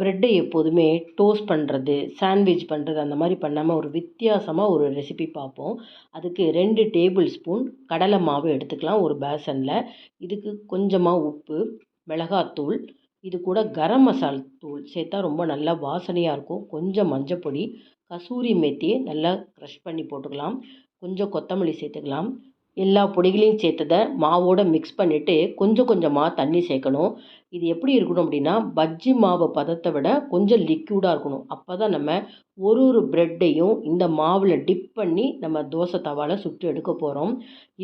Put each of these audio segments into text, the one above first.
ப்ரெட்டை எப்போதுமே டோஸ்ட் பண்ணுறது சாண்ட்விச் பண்ணுறது அந்த மாதிரி பண்ணாமல் ஒரு வித்தியாசமாக ஒரு ரெசிபி பார்ப்போம். அதுக்கு ரெண்டு டேபிள் ஸ்பூன் கடலை மாவு எடுத்துக்கலாம் ஒரு பேசனில் இதுக்கு கொஞ்சமாக உப்பு மிளகாத்தூள் இது கூட கரம் மசால் தூள் சேர்த்தா ரொம்ப நல்லா வாசனையாக இருக்கும். கொஞ்சம் மஞ்சப்பொடி கசூரி மேத்தியை நல்லா க்ரஷ் பண்ணி போட்டுக்கலாம். கொஞ்சம் கொத்தமல்லி சேர்த்துக்கலாம். எல்லா பொடிகளையும் சேர்த்ததை மாவோடு மிக்ஸ் பண்ணிவிட்டு கொஞ்சம் கொஞ்சமாக தண்ணி சேர்க்கணும். இது எப்படி இருக்கணும் அப்படின்னா பஜ்ஜி மாவு பதத்தை விட கொஞ்சம் லிக்யூடாக இருக்கணும். அப்போ தான் நம்ம ஒரு ஒரு ப்ரெட்டையும் இந்த மாவில் டிப் பண்ணி நம்ம தோசை தவாவில் சுட்டு எடுக்க போகிறோம்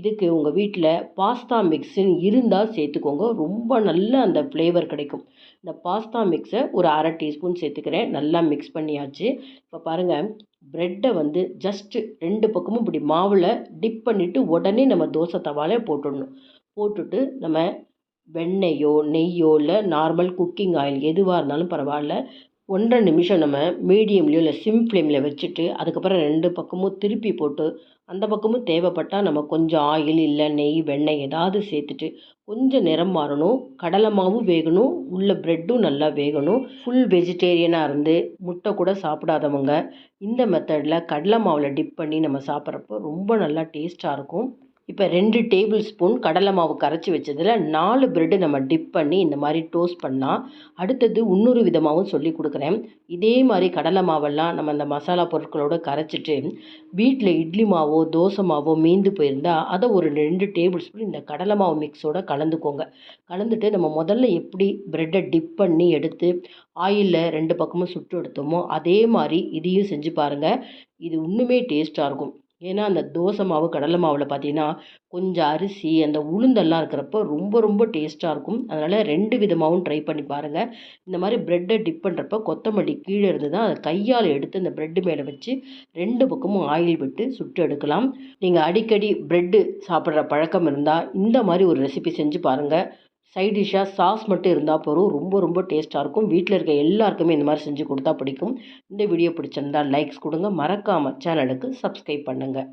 இதுக்கு உங்கள் வீட்டில் பாஸ்தா மிக்ஸுன்னு இருந்தால் சேர்த்துக்கோங்க. ரொம்ப நல்ல அந்த ஃப்ளேவர் கிடைக்கும். இந்த பாஸ்தா மிக்ஸை ஒரு அரை டீஸ்பூன் சேர்த்துக்கிறேன். நல்லா மிக்ஸ் பண்ணியாச்சு. இப்போ பாருங்கள் ப்ரெட்டை வந்து ஜஸ்ட்டு ரெண்டு பக்கமும் இப்படி மாவில் டிப் பண்ணிவிட்டு உடனே நம்ம தோசை தவாவில் போட்டுடணும். போட்டுட்டு நம்ம வெண்ணெயோ நெய்யோ இல்லை நார்மல் குக்கிங் ஆயில் எதுவாக இருந்தாலும் பரவாயில்ல. ஒன்றரை நிமிஷம் நம்ம மீடியம்லேயோ இல்லை சிம் ஃப்ளேமில் வச்சுட்டு அதுக்கப்புறம் ரெண்டு பக்கமும் திருப்பி போட்டு அந்த பக்கமும் தேவைப்பட்டால் நம்ம கொஞ்சம் ஆயில் இல்லை நெய் வெண்ணெய் ஏதாவது சேர்த்துட்டு கொஞ்சம் நிறம் மாறணும். கடலை மாவும் வேகணும். உள்ள ப்ரெட்டும் நல்லா வேகணும். ஃபுல் வெஜிடேரியனாக இருந்து முட்டை கூட சாப்பிடாதவங்க இந்த மெத்தடில் கடலை மாவில் டிப் பண்ணி நம்ம சாப்பிட்றப்போ ரொம்ப நல்லா டேஸ்ட்டாக இருக்கும். இப்போ ரெண்டு டேபிள் ஸ்பூன் கடலை மாவு கரைச்சி வச்சதில் நாலு பிரெட்டு நம்ம டிப் பண்ணி இந்த மாதிரி டோஸ்ட் பண்ணால் அடுத்தது இன்னொரு விதமாகவும் சொல்லி கொடுக்குறேன். இதே மாதிரி கடலை மாவெல்லாம் நம்ம அந்த மசாலா பொருட்களோடு கரைச்சிட்டு வீட்டில் இட்லி மாவோ தோசை மாவோ மீந்து போயிருந்தால் அதை ஒரு ரெண்டு டேபிள் ஸ்பூன் இந்த கடலை மாவு மிக்ஸோட கலந்துக்கோங்க. கலந்துட்டு நம்ம முதல்ல எப்படி ப்ரெட்டை டிப் பண்ணி எடுத்து ஆயிலில் ரெண்டு பக்கமும் சுட்டு எடுத்தோமோ அதே மாதிரி இதையும் செஞ்சு பாருங்கள் இது இன்னுமே டேஸ்ட்டாக இருக்கும். ஏன்னா அந்த தோசை மாவு கடலை மாவில் பார்த்தீங்கன்னா கொஞ்சம் அரிசி அந்த உளுந்தெல்லாம் இருக்கிறப்ப ரொம்ப ரொம்ப டேஸ்ட்டாக இருக்கும். அதனால் ரெண்டு விதமாகவும் ட்ரை பண்ணி பாருங்கள் இந்த மாதிரி ப்ரெட்டை டிப் பண்ணுறப்ப கொத்தமல்லி கீழே இருந்து தான் அதை கையால் எடுத்து அந்த ப்ரெட்டு மேலே வச்சு ரெண்டு பக்கமும் ஆயில் விட்டு சுட்டு எடுக்கலாம். நீங்கள் அடிக்கடி ப்ரெட்டு சாப்பிட்ற பழக்கம் இருந்தால் இந்த மாதிரி ஒரு ரெசிபி செஞ்சு பாருங்கள் சைட் டிஷ்ஷாக சாஸ் மட்டும் இருந்தால் போதும். ரொம்ப ரொம்ப டேஸ்ட்டாக இருக்கும். வீட்டில் இருக்க எல்லாருக்குமே இந்த மாதிரி செஞ்சு கொடுத்தா பிடிக்கும். இந்த வீடியோ பிடிச்சிருந்தால் லைக்ஸ் கொடுங்க. மறக்காமல் சேனலுக்கு சப்ஸ்கிரைப் பண்ணுங்கள்